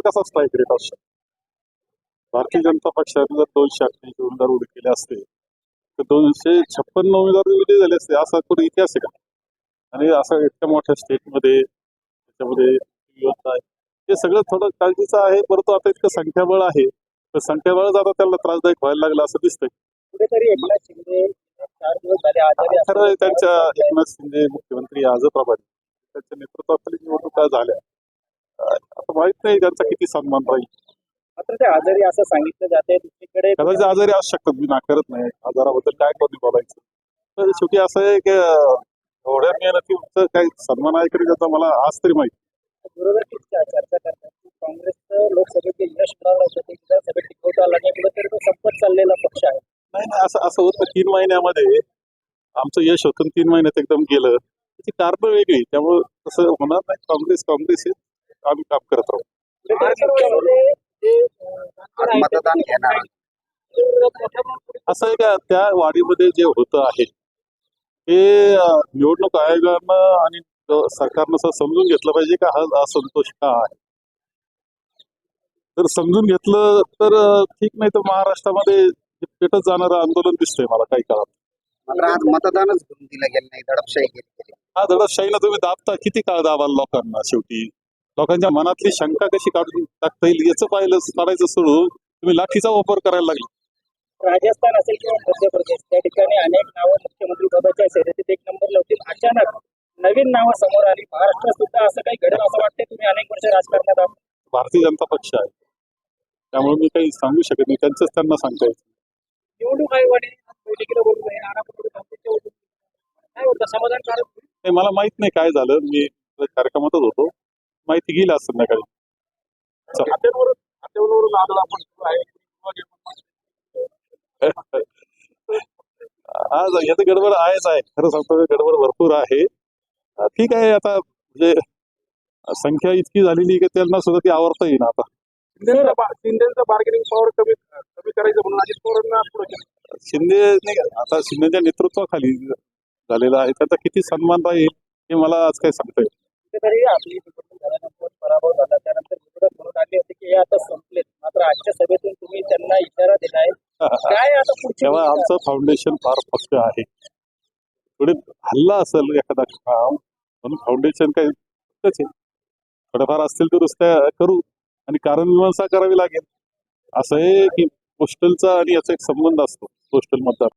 कसा strike rate असतो भारतीय जनता पक्षाने जर दोनशे अठ्ठ्याऐंशी उमेदवार उभे केले असते तर दोनशे छप्पन्न उमेदवार विजयी झाले असते असा कोणी इतिहास आहे का? आणि असं इतक्या मोठ्या स्टेटमध्ये त्याच्यामध्ये आहे हे सगळं थोडं काळजीचं आहे परंतु आता इतकं संख्याबळ आहे. तर संख्याबळ आता त्याला त्रासदायक व्हायला लागलं असं दिसतंय. खरं त्यांच्या एकनाथ शिंदे मुख्यमंत्री आज प्रभारी त्यांच्या नेतृत्वाखाली निवडणुका झाल्या. आता माहीत नाही त्यांचा किती सन्मान राहील. मात्र ते आजारी असं सांगितलं जाते दुसरीकडे कदाचित आजारी असू शकतात मी नाकारत नाही. आजाराबद्दल काय कोणी बोलायचं? तर शेवटी असं आहे की एवढ्या मेहनतीचं काही सन्मान आहे तरी त्याचा मला आज तरी माहिती विरोधक चर्चा करतात की काँग्रेसचं लोकसभेत जे यश मिळालं होतं. ते विधानसभेत टिकवता आलं नाही. कुठेतरी तो संपत चाललेला पक्ष आहे. नाही नाही असं असं होतं तीन महिन्यामध्ये. आमचं यश होतं तीन महिन्यात एकदम गेलं. त्याची कारणं वेगळी. त्यामुळं तसं होणार नाही. काँग्रेस काँग्रेस हे आम्ही काम करत आज मतदान घेणार. असं आहे का त्या वाढीमध्ये जे होतं आहे हे निवडणूक आयोगानं आणि सरकारनं असं समजून घेतलं पाहिजे का हा असंतोष का आहे? जर समजून घेतलं तर ठीक नाही तर महाराष्ट्रामध्ये पेटत जाणारं आंदोलन दिसतंय मला काही काळात. आज मतदानच घेऊन दिलं गेलं नाही दडपशाही केली हा दडपशाहीनं तुम्ही दाबता किती काळ दाबाल लोकांना शेवटी? लोकांच्या मनातली शंका कशी काढून टाकता येईल याचं पाहिलं काढायचं सोडून तुम्ही लाठीचा वापर करायला लागले. राजस्थान असेल किंवा मध्य प्रदेश त्या ठिकाणी अनेक नावं मुख्यमंत्री पदाच्या शर्यतीत एक नंबरला होती अचानक नवीन नावं समोर आली. महाराष्ट्रात सुद्धा असं काही घडेल असं वाटतंय? तुम्ही अनेक वर्ष राजकारणात आहात. भारतीय जनता पक्ष आहे. त्यामुळे मी काही सांगू शकत नाही. त्यांचंच त्यांना सांगता येईल. निवडणूक आयोगाने बैठकीला समाधानकारक नाही मला माहीत नाही काय झालं. मी कार्यक्रमातच होतो. माहिती घेईल आज संध्याकाळी. आज याचं गडबड आहेच आहे. खरं सांगतो गडबड भरपूर आहे. ठीक आहे आता म्हणजे संख्या इतकी झालेली की त्यांना सुद्धा ती आवडता येईल आता. शिंदेचं बार्गेनिंग पॉवर कमी कमी करायचं म्हणून अजित पवारांना. शिंदे आता शिंदेच्या नेतृत्वाखाली झालेला आहे. त्याचा किती सन्मान राहील हे मला आज काय सांगता येईल कुठेतरी आपली झाल्यानंतर पराभव झाला. त्यानंतर विरोधक म्हणून आले होते की हे आता संपलेत. मात्र आजच्या सभेतून तुम्ही त्यांना इशारा दिलाय काय आता तेव्हा? आमचं फाउंडेशन फार पक्क आहे. थोडे हल्ला असेल एखादा काम म्हणून फाउंडेशन काय पक्कच आहे. थोडंफार असतील तर दुसऱ्या करू आणि कारण मीमांसा करावी लागेल. असं आहे की पोस्टलचा आणि याचा एक संबंध असतो पोस्टल मतदार.